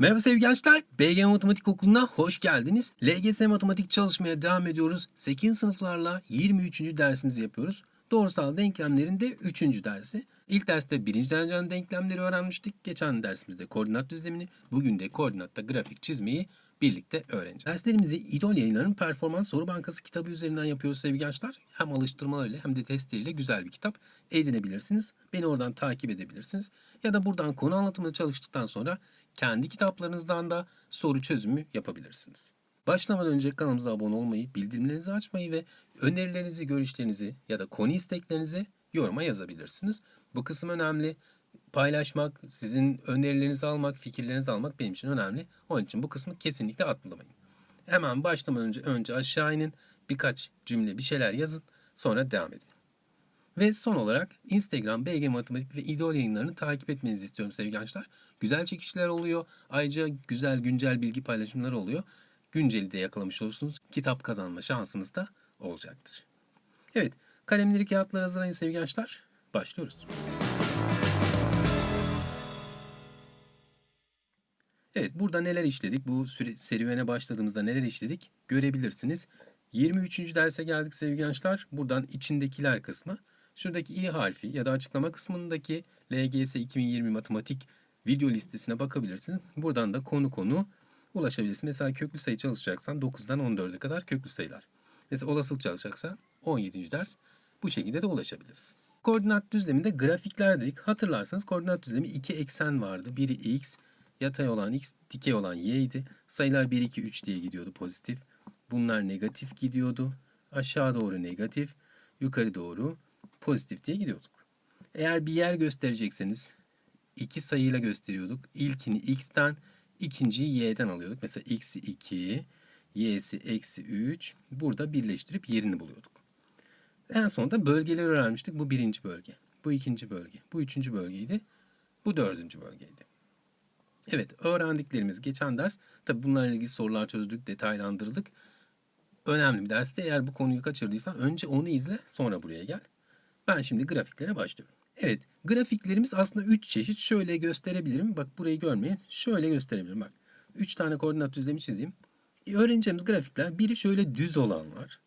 Merhaba sevgili gençler. BG Matematik Okulu'na hoş geldiniz. LGS Matematik çalışmaya devam ediyoruz. 8. sınıflarla 23. dersimizi yapıyoruz. Doğrusal denklemlerin de 3. dersi. İlk derste birinci dereceden denklemleri öğrenmiştik. Geçen dersimizde koordinat düzlemini, bugün de koordinatta grafik çizmeyi birlikte öğreneceğiz. Derslerimizi İdol Yayınları'nın Performans Soru Bankası kitabı üzerinden yapıyoruz sevgili gençler. Hem alıştırmalarıyla hem de testleriyle güzel bir kitap edinebilirsiniz. Beni oradan takip edebilirsiniz. Ya da buradan konu anlatımını çalıştıktan sonra kendi kitaplarınızdan da soru çözümü yapabilirsiniz. Başlamadan önce kanalımıza abone olmayı, bildirimlerinizi açmayı ve önerilerinizi, görüşlerinizi ya da konu isteklerinizi yoruma yazabilirsiniz. Bu kısım önemli. Paylaşmak, sizin önerilerinizi almak, fikirlerinizi almak benim için önemli. Onun için bu kısmı kesinlikle atlamayın. Hemen başlamadan önce önce aşağı inin, birkaç cümle bir şeyler yazın, sonra devam edin. Ve son olarak Instagram, BG Matematik ve İdol yayınlarını takip etmenizi istiyorum sevgili gençler. Güzel çekişler oluyor. Ayrıca güzel güncel bilgi paylaşımları oluyor. Günceli de yakalamış olursunuz. Kitap kazanma şansınız da olacaktır. Evet, kalemleri kağıtları hazırlayın sevgili gençler. Başlıyoruz. Evet, burada neler işledik? Bu serüvene başladığımızda neler işledik? Görebilirsiniz. 23. derse geldik sevgili gençler. Buradan içindekiler kısmı. Şuradaki i harfi ya da açıklama kısmındaki LGS 2020 matematik video listesine bakabilirsiniz. Buradan da konu konu ulaşabilirsin. Mesela köklü sayı çalışacaksan 9'dan 14'e kadar köklü sayılar. Mesela olasılık çalışacaksan 17. ders bu şekilde de ulaşabiliriz. Koordinat düzleminde grafikler dedik. Hatırlarsanız koordinat düzlemi iki eksen vardı. Biri x, yatay olan x, dikey olan y idi. Sayılar 1, 2, 3 diye gidiyordu pozitif. Bunlar negatif gidiyordu. Aşağı doğru negatif, yukarı doğru pozitif diye gidiyorduk. Eğer bir yer gösterecekseniz iki sayıyla gösteriyorduk. İlkini x'ten, ikinciyi y'den alıyorduk. Mesela x'i 2, y'si eksi 3. Burada birleştirip yerini buluyorduk. En sonunda bölgeleri öğrenmiştik. Bu birinci bölge. Bu ikinci bölge. Bu üçüncü bölgeydi. Bu dördüncü bölgeydi. Evet öğrendiklerimiz geçen ders. Tabi bunlarla ilgili sorular çözdük, detaylandırdık. Önemli bir derste eğer bu konuyu kaçırdıysan önce onu izle sonra buraya gel. Ben şimdi grafiklere başlıyorum. Evet, grafiklerimiz aslında 3 çeşit. Şöyle gösterebilirim. Bak burayı görmeyin. Şöyle gösterebilirim. Bak 3 tane koordinat düzlemi çizeyim. E, öğreneceğimiz grafikler biri şöyle düz olanlar.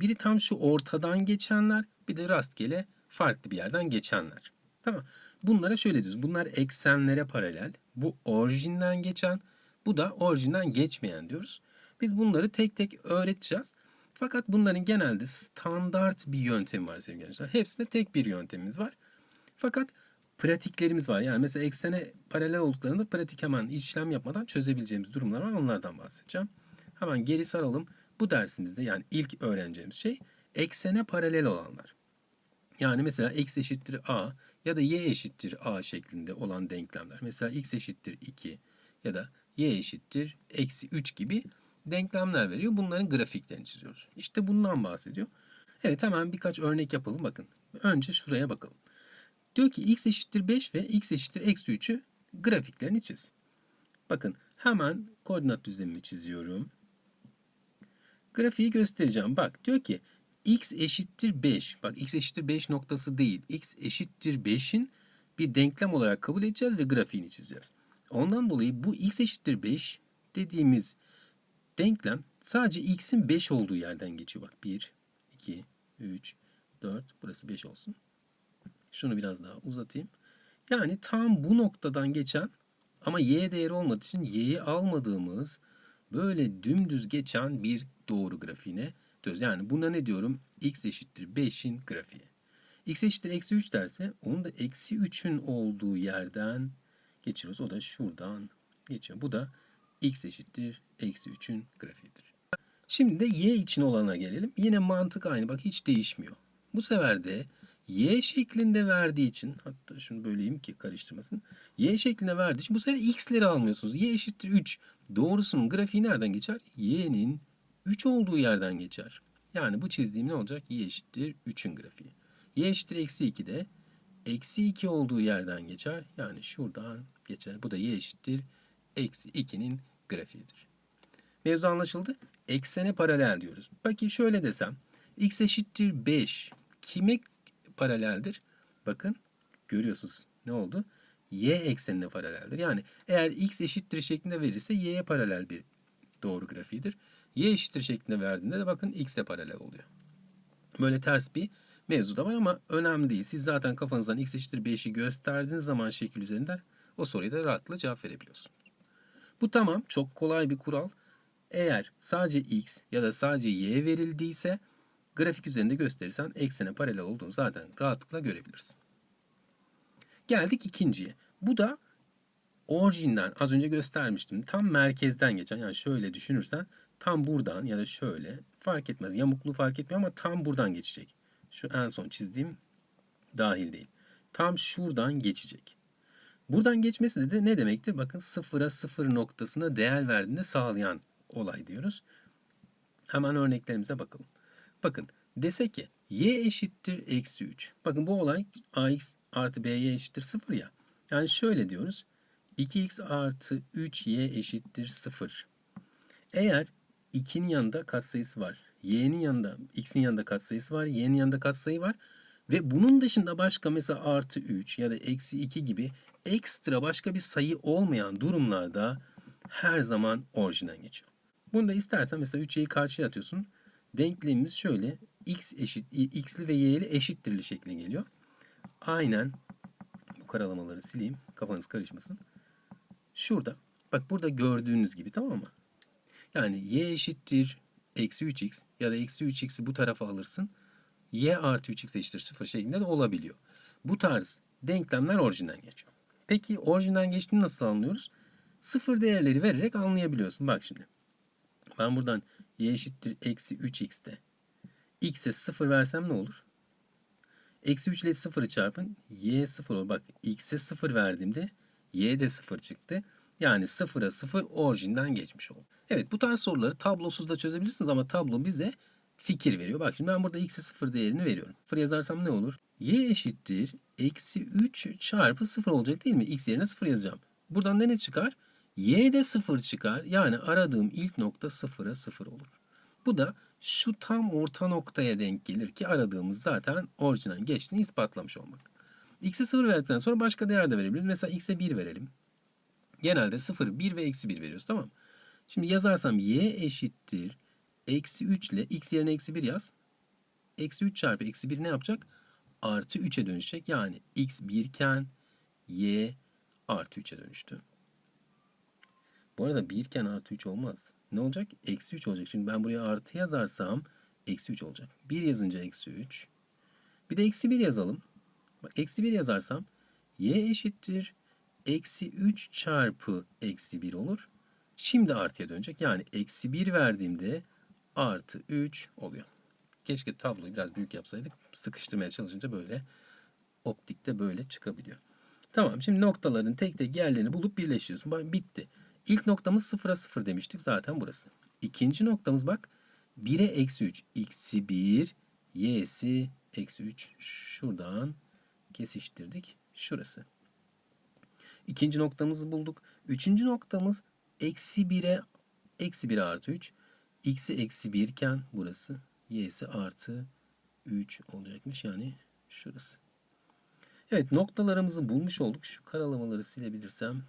Biri tam şu ortadan geçenler. Bir de rastgele farklı bir yerden geçenler. Tamam. Bunlara şöyle diyoruz. Bunlar eksenlere paralel. Bu orijinden geçen. Bu da orijinden geçmeyen diyoruz. Biz bunları tek tek öğreteceğiz. Fakat bunların genelde standart bir yöntemi var sevgili gençler. Hepsinde tek bir yöntemimiz var. Fakat pratiklerimiz var. Yani mesela eksene paralel olduklarında pratik hemen işlem yapmadan çözebileceğimiz durumlar var. Onlardan bahsedeceğim. Hemen geri saralım. Bu dersimizde yani ilk öğreneceğimiz şey eksene paralel olanlar. Yani mesela x eşittir a ya da y eşittir a şeklinde olan denklemler. Mesela x eşittir 2 ya da y eşittir eksi 3 gibi denklemler veriyor. Bunların grafiklerini çiziyoruz. İşte bundan bahsediyor. Evet hemen birkaç örnek yapalım. Bakın önce şuraya bakalım. Diyor ki x eşittir 5 ve x eşittir eksi 3'ü grafiklerini çiz. Bakın hemen koordinat düzlemimi çiziyorum. Grafiği göstereceğim. Bak diyor ki x eşittir 5. Bak x eşittir 5 noktası değil. x eşittir 5'in bir denklem olarak kabul edeceğiz ve grafiğini çizeceğiz. Ondan dolayı bu x eşittir 5 dediğimiz denklem sadece x'in 5 olduğu yerden geçiyor. Bak 1, 2, 3, 4. Burası 5 olsun. Şunu biraz daha uzatayım. Yani tam bu noktadan geçen ama y değeri olmadığı için y'yi almadığımız böyle dümdüz geçen bir doğru grafiğine diyoruz. Yani buna ne diyorum? x eşittir 5'in grafiği. x eşittir eksi 3 derse onu da eksi 3'ün olduğu yerden geçiyoruz. O da şuradan geçiyor. Bu da x eşittir eksi 3'ün grafiğidir. Şimdi de y için olana gelelim. Yine mantık aynı. Bak hiç değişmiyor. Bu sefer de y şeklinde verdiği için hatta şunu böleyim ki karıştırmasın. y şeklinde verdiği için bu sefer x'leri almıyorsunuz. y eşittir 3. Doğrusunun grafiği nereden geçer? y'nin 3 olduğu yerden geçer. Yani bu çizdiğim ne olacak? y eşittir 3'ün grafiği. y eşittir eksi 2 de eksi 2 olduğu yerden geçer. Yani şuradan geçer. Bu da y eşittir eksi 2'nin grafiğidir. Mevzu anlaşıldı. Eksene paralel diyoruz. Peki şöyle desem. x eşittir 5. Kime paraleldir? Bakın görüyorsunuz ne oldu? y eksenine paraleldir. Yani eğer x eşittir şeklinde verirse y'ye paralel bir doğru grafiğidir. Y eşittir şeklinde verdiğinde de bakın x'e paralel oluyor. Böyle ters bir mevzu da var ama önemli değil. Siz zaten kafanızdan x eşittir 5'i gösterdiğiniz zaman şekil üzerinde o soruya da rahatlıkla cevap verebiliyorsunuz. Bu tamam çok kolay bir kural. Eğer sadece x ya da sadece y verildiyse grafik üzerinde gösterirsen eksene paralel olduğunu zaten rahatlıkla görebilirsin. Geldik ikinciye. Bu da orijinden az önce göstermiştim. Tam merkezden geçen yani şöyle düşünürsen tam buradan ya da şöyle fark etmez. Yamukluğu fark etmiyor ama tam buradan geçecek. Şu en son çizdiğim dahil değil. Tam şuradan geçecek. Buradan geçmesi de, ne demektir? Bakın sıfıra sıfır noktasına değer verdiğinde sağlayan olay diyoruz. Hemen örneklerimize bakalım. Bakın dese ki y eşittir eksi 3. Bakın bu olay ax artı by eşittir 0 ya. Yani şöyle diyoruz. 2x artı 3y eşittir 0. Eğer 2'nin yanında katsayısı var. y'nin yanında, x'in yanında katsayısı var. y'nin yanında katsayı var. Ve bunun dışında başka mesela artı 3 ya da eksi 2 gibi ekstra başka bir sayı olmayan durumlarda her zaman orijinden geçiyor. Bunu da istersen mesela 3y'yi karşıya atıyorsun. Denklemimiz şöyle x eşit x'li ve y'li eşittirli şekline geliyor. Aynen bu karalamaları sileyim kafanız karışmasın. Şurada bak burada gördüğünüz gibi tamam mı? Yani y eşittir eksi 3x ya da eksi 3x'i bu tarafa alırsın. y artı 3x eşittir 0 şeklinde de olabiliyor. Bu tarz denklemler orijinden geçiyor. Peki orijinden geçtiğini nasıl anlıyoruz? Sıfır değerleri vererek anlayabiliyorsun. Bak şimdi. Ben buradan y eşittir eksi 3x'te x'e 0 versem ne olur? Eksi 3 ile 0'ı çarpın. y 0 olur. Bak x'e 0 verdiğimde y de 0 çıktı. Yani 0'a 0 orijinden geçmiş oldu. Evet bu tarz soruları tablosuz da çözebilirsiniz ama tablo bize fikir veriyor. Bak şimdi ben burada x'e 0 değerini veriyorum. 0 yazarsam ne olur? y eşittir eksi 3 çarpı 0 olacak değil mi? x yerine 0 yazacağım. Buradan ne, ne çıkar? y de 0 çıkar. Yani aradığım ilk nokta 0'a 0 olur. Bu da şu tam orta noktaya denk gelir ki aradığımız zaten orijinden geçtiğini ispatlamış olmak. X'e 0 verdikten sonra başka değer de verebiliriz. Mesela x'e 1 verelim. Genelde 0, 1 ve eksi 1 veriyoruz tamam? Şimdi yazarsam y eşittir eksi 3 ile x yerine eksi 1 yaz. Eksi 3 çarpı eksi 1 ne yapacak? Artı 3'e dönüşecek. Yani x 1 iken y artı 3'e dönüştü. Bu arada 1 iken artı 3 olmaz. Ne olacak? Eksi 3 olacak. Şimdi ben buraya artı yazarsam eksi 3 olacak. 1 yazınca eksi 3. Bir de eksi 1 yazalım. Bak eksi 1 yazarsam y eşittir. Eksi 3 çarpı eksi 1 olur. Şimdi artıya dönecek. Yani eksi 1 verdiğimde artı 3 oluyor. Keşke tabloyu biraz büyük yapsaydık. Sıkıştırmaya çalışınca böyle optikte böyle çıkabiliyor. Tamam şimdi noktaların tek tek yerlerini bulup birleştiriyorsun. Bak bitti. İlk noktamız 0'a 0 demiştik zaten burası. İkinci noktamız bak 1'e eksi 3. X'i 1, y'si eksi 3. Şuradan kesiştirdik. Şurası. İkinci noktamızı bulduk. Üçüncü noktamız eksi 1'e eksi 1 artı 3. X'i eksi 1 iken burası. Y'si artı 3 olacakmış. Yani şurası. Evet noktalarımızı bulmuş olduk. Şu karalamaları silebilirsem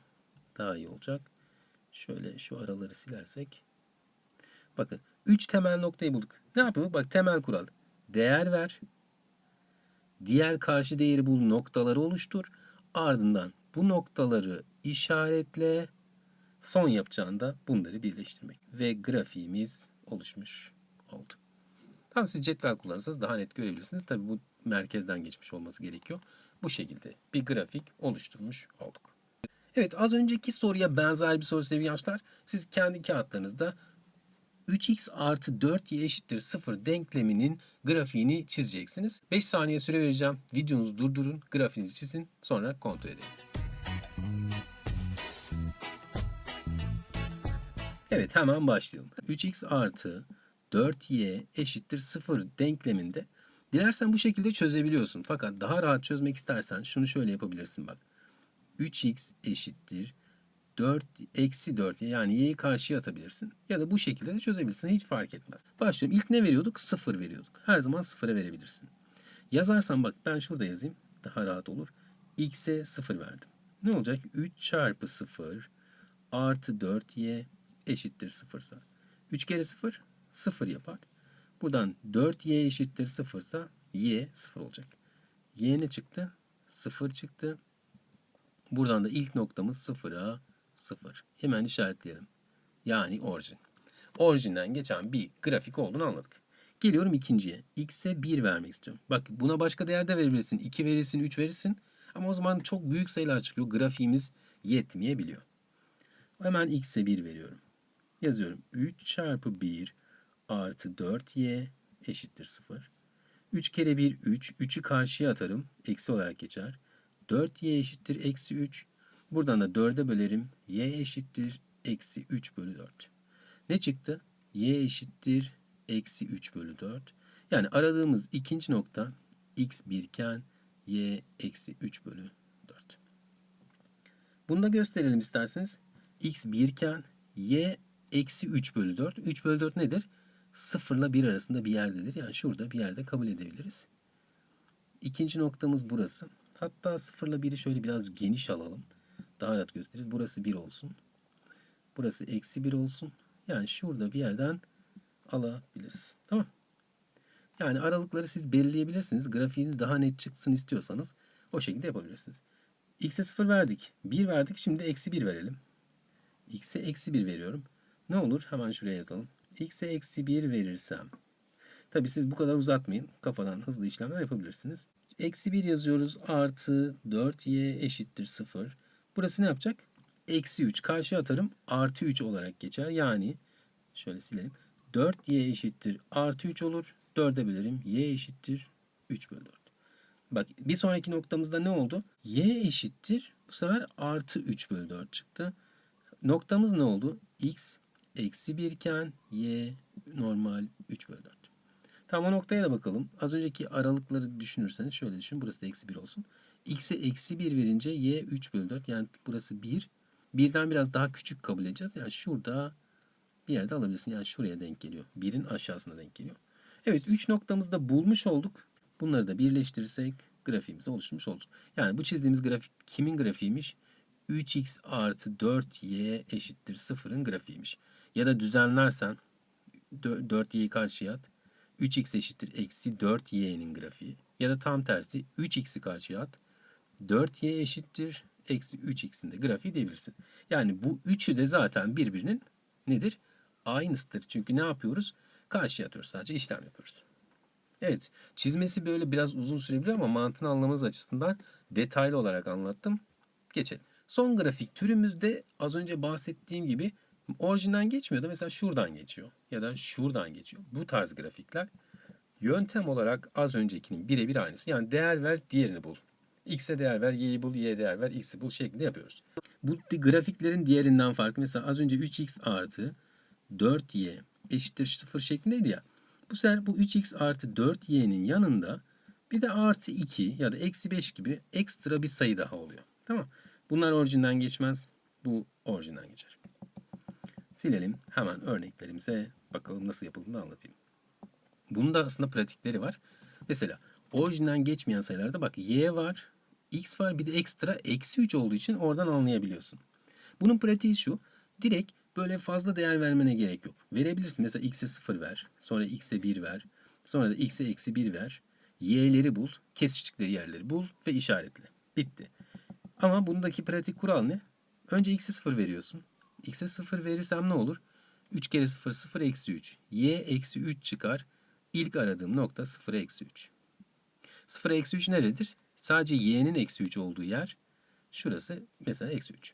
daha iyi olacak. Şöyle şu araları silersek. Bakın 3 temel noktayı bulduk. Ne yapıyor? Bak temel kural. Değer ver. Diğer karşı değeri bul noktaları oluştur. Ardından bu noktaları işaretle son yapacağında bunları birleştirmek. Ve grafiğimiz oluşmuş oldu. Tamam siz cetvel kullanırsanız daha net görebilirsiniz. Tabi bu merkezden geçmiş olması gerekiyor. Bu şekilde bir grafik oluşturmuş olduk. Evet az önceki soruya benzer bir soru sevgili gençler. Siz kendi kağıtlarınızda 3x artı 4y eşittir 0 denkleminin grafiğini çizeceksiniz. 5 saniye süre vereceğim. Videonuzu durdurun, grafiğinizi çizin, sonra kontrol edelim. Evet hemen başlayalım. 3x artı 4y eşittir 0 denkleminde dilersen bu şekilde çözebiliyorsun. Fakat daha rahat çözmek istersen şunu şöyle yapabilirsin bak. 3x eşittir 4 eksi 4 yani y'yi karşıya atabilirsin. Ya da bu şekilde de çözebilirsin. Hiç fark etmez. Başlıyorum. İlk ne veriyorduk? 0 veriyorduk. Her zaman 0'a verebilirsin. Yazarsan bak ben şurada yazayım. Daha rahat olur. x'e 0 verdim. Ne olacak? 3 çarpı 0 artı 4y eşittir 0 ise. 3 kere 0 0 yapar. Buradan 4y eşittir 0 ise y 0 olacak. y ne çıktı? 0 çıktı. Buradan da ilk noktamız 0'a 0. Hemen işaretleyelim. Yani orijin. Orijinden geçen bir grafik olduğunu anladık. Geliyorum ikinciye. X'e 1 vermek istiyorum. Bak buna başka değer de verebilirsin. 2 verirsin, 3 verirsin. Ama o zaman çok büyük sayılar çıkıyor. Grafiğimiz yetmeyebiliyor. Hemen X'e 1 veriyorum. Yazıyorum. 3 çarpı 1 artı 4y eşittir 0. 3 kere 1 3. 3'ü karşıya atarım. Eksi olarak geçer. 4y eşittir eksi 3. Buradan da 4'e bölerim. y eşittir eksi 3 bölü 4. Ne çıktı? y eşittir eksi 3 bölü 4. Yani aradığımız ikinci nokta x 1 iken y eksi 3 bölü 4. Bunu da gösterelim isterseniz. x 1 iken y eksi 3 bölü 4. 3 bölü 4 nedir? 0 ile 1 arasında bir yerdedir. Yani şurada bir yerde kabul edebiliriz. İkinci noktamız burası. Hatta 0 ile 1'i şöyle biraz geniş alalım. Daha rahat gösteririz. Burası 1 olsun. Burası eksi 1 olsun. Yani şurada bir yerden alabiliriz. Tamam. Yani aralıkları siz belirleyebilirsiniz. Grafiğiniz daha net çıksın istiyorsanız o şekilde yapabilirsiniz. X'e 0 verdik. 1 verdik. Şimdi eksi 1 verelim. X'e eksi 1 veriyorum. Ne olur? Hemen şuraya yazalım. X'e eksi 1 verirsem. Tabi siz bu kadar uzatmayın. Kafadan hızlı işlemler yapabilirsiniz. Eksi 1 yazıyoruz. Artı 4y eşittir 0. Burası ne yapacak? Eksi 3. Karşıya atarım. Artı 3 olarak geçer. Yani şöyle silelim. 4y eşittir artı 3 olur. 4'e bölerim. y eşittir 3 bölü 4. Bak bir sonraki noktamızda ne oldu? y eşittir bu sefer artı 3 bölü 4 çıktı. Noktamız ne oldu? x eksi 1 iken y normal 3 bölü 4. Tamam o noktaya da bakalım. Az önceki aralıkları düşünürseniz şöyle düşün. Burası da eksi 1 olsun. X'e eksi 1 verince y 3 bölü 4. Yani burası 1. Birden biraz daha küçük kabul edeceğiz. Yani şurada bir yerde alabilirsin. Yani şuraya denk geliyor. Birin aşağısına denk geliyor. Evet 3 noktamızda bulmuş olduk. Bunları da birleştirirsek grafiğimiz oluşmuş olur. Yani bu çizdiğimiz grafik kimin grafiğiymiş? 3x artı 4y eşittir 0'ın grafiğiymiş. Ya da düzenlersen 4y'yi karşıya at. 3x eşittir eksi 4y'nin grafiği. Ya da tam tersi 3x'i karşıya at. 4y eşittir eksi 3x'in de grafiği diyebilirsin. Yani bu üçü de zaten birbirinin nedir? Aynısıdır. Çünkü ne yapıyoruz? Karşıya atıyoruz. Sadece işlem yapıyoruz. Evet. Çizmesi böyle biraz uzun sürebiliyor ama mantığını anlamanız açısından detaylı olarak anlattım. Geçelim. Son grafik türümüzde az önce bahsettiğim gibi orijinden geçmiyor da mesela şuradan geçiyor ya da şuradan geçiyor. Bu tarz grafikler yöntem olarak az öncekinin birebir aynısı. Yani değer ver diğerini bul. X'e değer ver, Y'yi bul, Y'ye değer ver, X'i bul şeklinde yapıyoruz. Bu grafiklerin diğerinden farklı. Mesela az önce 3X artı 4Y eşittir 0 şeklindeydi ya. Bu sefer bu 3X artı 4Y'nin yanında bir de artı 2 ya da eksi 5 gibi ekstra bir sayı daha oluyor. Tamam Bunlar orijinden geçmez. Bu orijinden geçer. Silelim. Hemen örneklerimize bakalım nasıl yapıldığını anlatayım. Bunun da aslında pratikleri var. Mesela orijinden geçmeyen sayılarda bak y var, x var bir de ekstra eksi 3 olduğu için oradan anlayabiliyorsun. Bunun pratiği şu. Direkt böyle fazla değer vermene gerek yok. Verebilirsin. Mesela x'e 0 ver. Sonra x'e 1 ver. Sonra da x'e eksi 1 ver. y'leri bul. Kesiştikleri yerleri bul ve işaretle. Bitti. Ama bundaki pratik kural ne? Önce x'e 0 veriyorsun. x'e 0 verirsem ne olur? 3 kere 0 0 eksi 3. y eksi 3 çıkar. İlk aradığım nokta 0 eksi 3. 0 eksi 3 neredir? Sadece y'nin eksi 3 olduğu yer. Şurası mesela eksi 3.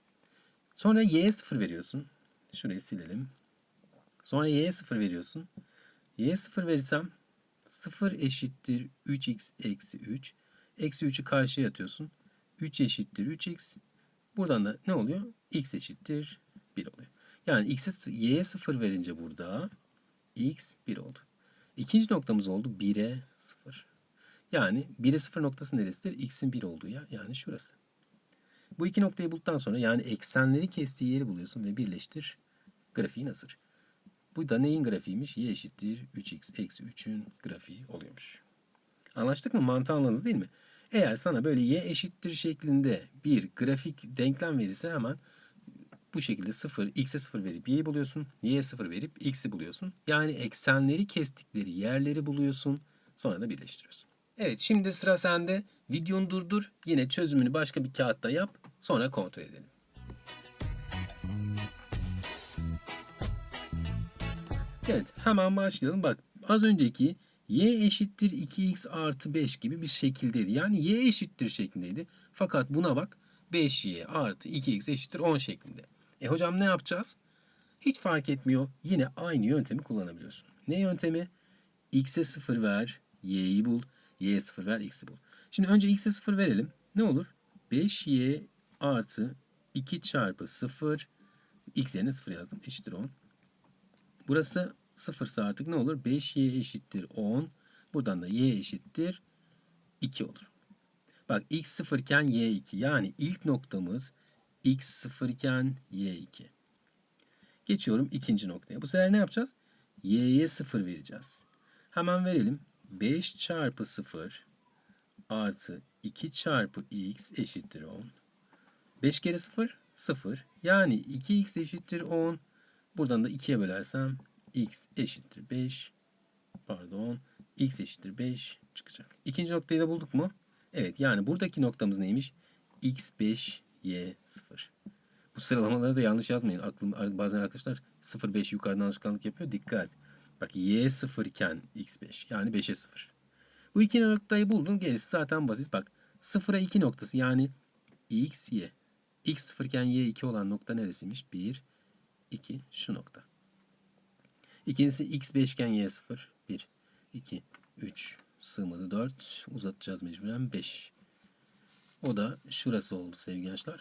Sonra y'ye 0 veriyorsun. Şurayı silelim. Sonra y'ye 0 veriyorsun. y'ye 0 verirsem 0 eşittir 3x eksi 3. Eksi 3'ü karşıya atıyorsun. 3 eşittir 3x. Buradan da ne oluyor? x eşittir 1 oluyor. Yani x'e y'ye 0 verince burada x 1 oldu. İkinci noktamız oldu 1'e 0. Yani 1'e 0 noktası neresidir? x'in 1 olduğu yer. Yani şurası. Bu iki noktayı bulduktan sonra yani eksenleri kestiği yeri buluyorsun ve birleştir. Grafiğin hazır. Bu da neyin grafiğiymiş? y eşittir 3x eksi 3'ün grafiği oluyormuş. Anlaştık mı? Mantığı anladınız değil mi? Eğer sana böyle y eşittir şeklinde bir grafik denklem verirse hemen bu şekilde 0, x'e 0 verip y'yi buluyorsun. Y'ye 0 verip x'i buluyorsun. Yani eksenleri kestikleri yerleri buluyorsun. Sonra da birleştiriyorsun. Evet şimdi sıra sende. Videonu durdur. Yine çözümünü başka bir kağıtta yap. Sonra kontrol edelim. Evet hemen başlayalım. Bak az önceki y eşittir 2x artı 5 gibi bir şekildeydi. Yani y eşittir şeklindeydi. Fakat buna bak 5y artı 2x eşittir 10 şeklinde. E hocam ne yapacağız? Hiç fark etmiyor. Yine aynı yöntemi kullanabiliyorsun. Ne yöntemi? x'e 0 ver, y'yi bul. Y'ye 0 ver, x'i bul. Şimdi önce x'e 0 verelim. Ne olur? 5y artı 2 çarpı 0 x yerine 0 yazdım. Eşittir 10. Burası 0 ise artık ne olur? 5y eşittir 10. Buradan da y eşittir 2 olur. Bak x 0 iken y 2. Yani ilk noktamız x 0 iken y 2. Geçiyorum ikinci noktaya. Bu sefer ne yapacağız? y'ye 0 vereceğiz. Hemen verelim. 5 çarpı 0 artı 2 çarpı x eşittir 10. 5 kere 0 0. Yani 2x eşittir 10. Buradan da 2'ye bölersem x eşittir 5. Pardon. x eşittir 5 çıkacak. İkinci noktayı da bulduk mu? Evet yani buradaki noktamız neymiş? x5 y 0. Bu sıralamaları da yanlış yazmayın. Aklım, bazen arkadaşlar 0-5 yukarıdan alışkanlık yapıyor. Dikkat. Bak y 0 iken x5 yani 5'e 0. Bu iki noktayı buldun. Gerisi zaten basit. Bak 0'a 2 noktası yani x y. x 0 iken y 2 olan nokta neresiymiş? 1, 2 şu nokta. İkincisi x 5 iken y 0. 1, 2, 3 sığmadı 4. Uzatacağız mecburen 5. O da şurası oldu sevgili gençler.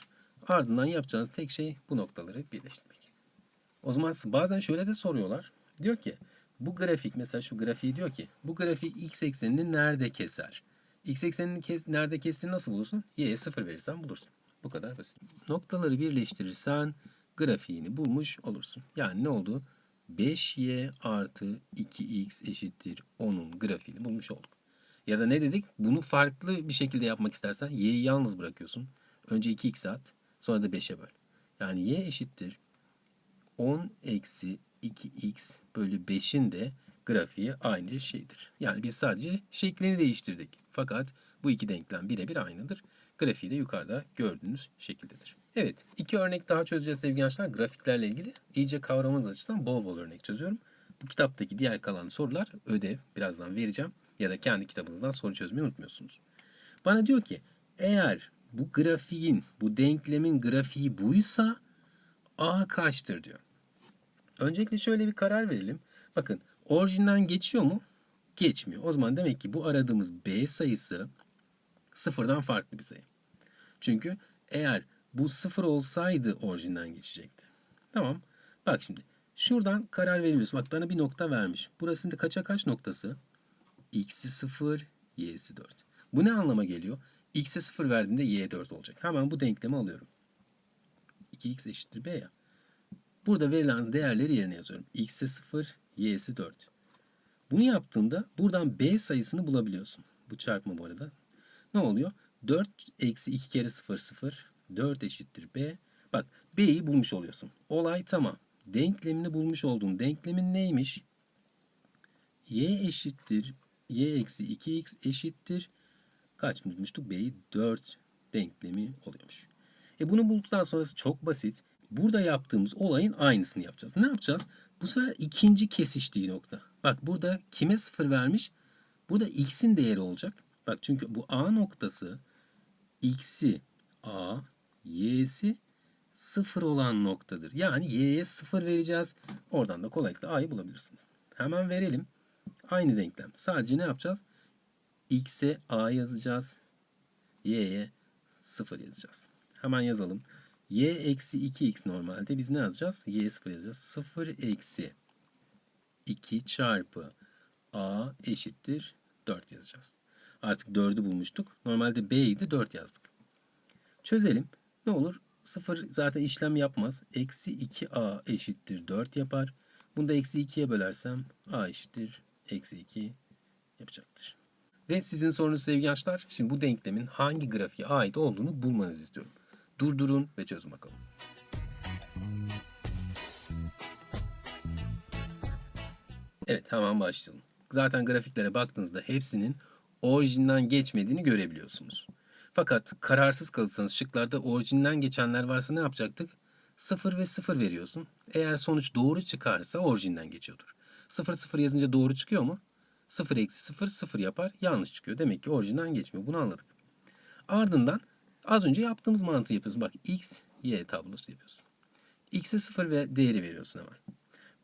Ardından yapacağınız tek şey bu noktaları birleştirmek. O zaman bazen şöyle de soruyorlar. Diyor ki bu grafik mesela şu grafiği diyor ki bu grafik x eksenini nerede keser? X eksenini kes, nerede kestiğini nasıl bulursun? Y'ye 0 verirsen bulursun. Bu kadar basit. Noktaları birleştirirsen grafiğini bulmuş olursun. Yani ne oldu? 5y artı 2x eşittir 10'un grafiğini bulmuş olduk. Ya da ne dedik? Bunu farklı bir şekilde yapmak istersen y'yi yalnız bırakıyorsun. Önce 2x at. Sonra da 5'e böl. Yani y eşittir 10 eksi 2x bölü 5'in de grafiği aynı şeydir. Yani biz sadece şeklini değiştirdik. Fakat bu iki denklem birebir aynıdır. Grafiği de yukarıda gördüğünüz şekildedir. Evet, iki örnek daha çözeceğiz sevgili gençler. Grafiklerle ilgili iyice kavramamız açısından bol bol örnek çözüyorum. Bu kitaptaki diğer kalan sorular ödev. Birazdan vereceğim. Ya da kendi kitabınızdan soru çözmeyi unutmuyorsunuz. Bana diyor ki eğer bu grafiğin, bu denklemin grafiği buysa a kaçtır diyor. Öncelikle şöyle bir karar verelim. Bakın orijinden geçiyor mu? Geçmiyor. O zaman demek ki bu aradığımız b sayısı sıfırdan farklı bir sayı. Çünkü eğer bu sıfır olsaydı orijinden geçecekti. Tamam. Bak şimdi. Şuradan karar veriyorsun. Bak bana bir nokta vermiş. Burasında kaça kaç noktası? X'i 0, Y'si 4. Bu ne anlama geliyor? X'e 0 verdiğimde Y 4 olacak. Hemen bu denklemi alıyorum. 2X eşittir B ya. Burada verilen değerleri yerine yazıyorum. X'e 0, Y'si 4. Bunu yaptığında buradan B sayısını bulabiliyorsun. Bu çarpma bu arada. Ne oluyor? 4 eksi 2 kere 0 0. 4 eşittir B. Bak B'yi bulmuş oluyorsun. Olay tamam. Denklemini bulmuş olduğun denklemin neymiş? Y eşittir. Y eksi 2x eşittir. Kaç bulmuştuk? B'yi 4 denklemi oluyormuş. E bunu bulduktan sonrası çok basit. Burada yaptığımız olayın aynısını yapacağız. Ne yapacağız? Bu sefer ikinci kesiştiği nokta. Bak burada kime sıfır vermiş? Burada x'in değeri olacak. Bak çünkü bu A noktası x'i A, y'si sıfır olan noktadır. Yani y'ye sıfır vereceğiz. Oradan da kolaylıkla a'yı bulabilirsiniz. Hemen verelim. Aynı denklem. Sadece ne yapacağız? x'e a yazacağız. y'ye sıfır yazacağız. Hemen yazalım. Y eksi 2x normalde biz ne yazacağız? y'ye sıfır yazacağız. 0 eksi 2 çarpı a eşittir 4 yazacağız. Artık 4'ü bulmuştuk. Normalde b'ydi 4 yazdık. Çözelim. Ne olur? 0 zaten işlem yapmaz. Eksi 2a eşittir 4 yapar. Bunu da eksi 2'ye bölersem a eşittir eksi 2 yapacaktır. Ve sizin sorunuz sevgili gençler, şimdi bu denklemin hangi grafiğe ait olduğunu bulmanızı istiyorum. Durdurun ve çözün bakalım. Evet hemen başlayalım. Zaten grafiklere baktığınızda hepsinin orijinden geçmediğini görebiliyorsunuz. Fakat kararsız kalırsanız şıklarda orijinden geçenler varsa ne yapacaktık? 0 ve 0 veriyorsun. Eğer sonuç doğru çıkarsa orijinden geçiyordur. 0 0 yazınca doğru çıkıyor mu? 0 eksi 0 0 yapar yanlış çıkıyor. Demek ki orijinden geçmiyor. Bunu anladık. Ardından az önce yaptığımız mantığı yapıyorsun. Bak x, y tablosu yapıyorsun. x'e 0 ve değeri veriyorsun hemen.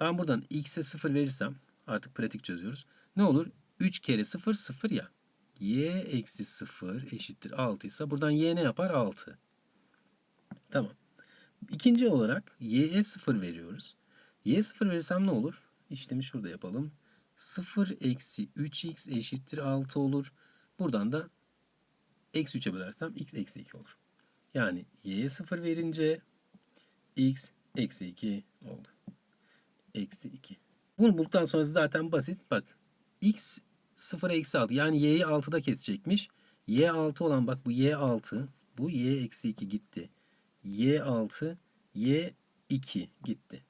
Ben buradan x'e 0 verirsem artık pratik çözüyoruz. Ne olur? 3 kere 0 0 ya. y eksi 0 eşittir 6 ise buradan y ne yapar? 6. Tamam. İkinci olarak y'ye 0 veriyoruz. y'ye 0 verirsem ne olur? İşlemi şurada yapalım. 0 eksi 3x eşittir 6 olur. Buradan da eksi 3'e bölersem x eksi 2 olur. Yani y'ye 0 verince x eksi 2 oldu. Eksi 2. Bunu bulduktan sonra zaten basit. Bak x 0 eksi 6 yani y'yi 6'da kesecekmiş. y 6 olan bak bu y 6 bu y eksi 2 gitti. y 6 y 2 gitti.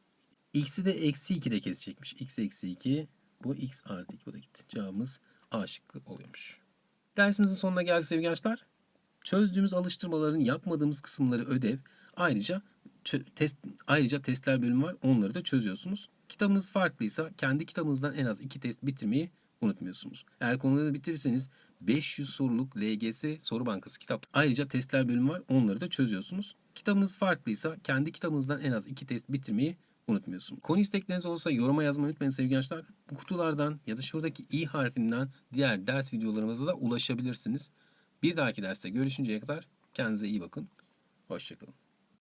x'i de eksi 2'de kesecekmiş. x eksi 2 bu x artı 2 bu da gitti. Cevabımız A şıkkı oluyormuş. Dersimizin sonuna geldik sevgili gençler. Çözdüğümüz alıştırmaların yapmadığımız kısımları ödev. Ayrıca test ayrıca testler bölümü var. Onları da çözüyorsunuz. Kitabınız farklıysa kendi kitabınızdan en az iki test bitirmeyi unutmuyorsunuz. Eğer konuları bitirirseniz 500 soruluk LGS soru bankası kitap. Ayrıca testler bölümü var. Onları da çözüyorsunuz. Kitabınız farklıysa kendi kitabınızdan en az iki test bitirmeyi unutmuyorsunuz. Konu istekleriniz olursa yoruma yazmayı unutmayın sevgili gençler. Bu kutulardan ya da şuradaki i harfinden diğer ders videolarımıza da ulaşabilirsiniz. Bir dahaki derste görüşünceye kadar kendinize iyi bakın. Hoşçakalın.